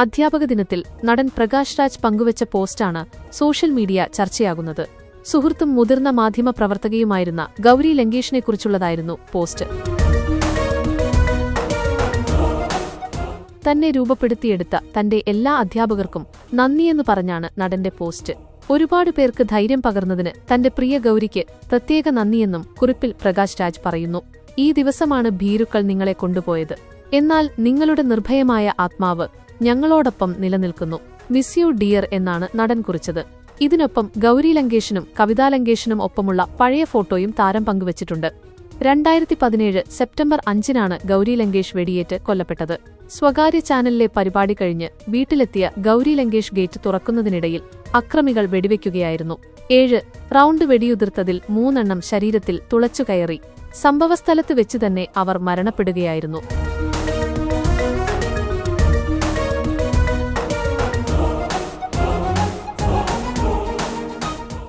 അധ്യാപക ദിനത്തിൽ നടൻ പ്രകാശ് രാജ് പങ്കുവച്ച പോസ്റ്റാണ് സോഷ്യൽ മീഡിയ ചർച്ചയാകുന്നത്. സുഹൃത്തും മുതിർന്ന മാധ്യമ പ്രവർത്തകയുമായിരുന്ന ഗൗരി ലങ്കേഷിനെക്കുറിച്ചുള്ളതായിരുന്നു പോസ്റ്റ്. തന്നെ രൂപപ്പെടുത്തിയെടുത്ത തന്റെ എല്ലാ അധ്യാപകർക്കും നന്ദിയെന്ന് പറഞ്ഞാണ് നടന്റെ പോസ്റ്റ്. ഒരുപാട് പേർക്ക് ധൈര്യം പകർന്നതിന് തന്റെ പ്രിയ ഗൗരിക്ക് പ്രത്യേക നന്ദിയെന്നും കുറിപ്പിൽ പ്രകാശ് രാജ് പറയുന്നു. ഈ ദിവസമാണ് ഭീരുക്കൾ നിങ്ങളെ കൊണ്ടുപോയത്. എന്നാൽ നിങ്ങളുടെ നിർഭയമായ ആത്മാവ് ഞങ്ങളോടൊപ്പം നിലനിൽക്കുന്നു. മിസ് യു ഡിയർ എന്നാണ് നടൻ കുറിച്ചത്. ഇതിനൊപ്പം ഗൗരി ലങ്കേഷിനും കവിതാ ലങ്കേഷിനും ഒപ്പമുള്ള പഴയ ഫോട്ടോയും താരം പങ്കുവച്ചിട്ടുണ്ട്. രണ്ടായിരത്തി പതിനേഴ് സെപ്റ്റംബർ അഞ്ചിനാണ് ഗൗരി ലങ്കേഷ് വെടിയേറ്റ് കൊല്ലപ്പെട്ടത്. സ്വകാര്യ ചാനലിലെ പരിപാടി കഴിഞ്ഞ് വീട്ടിലെത്തിയ ഗൗരി ലങ്കേഷ് ഗേറ്റ് തുറക്കുന്നതിനിടയിൽ അക്രമികൾ വെടിവെക്കുകയായിരുന്നു. ഏഴ് റൗണ്ട് വെടിയുതിർത്തതിൽ മൂന്നെണ്ണം ശരീരത്തിൽ തുളച്ചുകയറി. സംഭവസ്ഥലത്ത് വെച്ച് തന്നെ അവർ മരണപ്പെടുകയായിരുന്നു.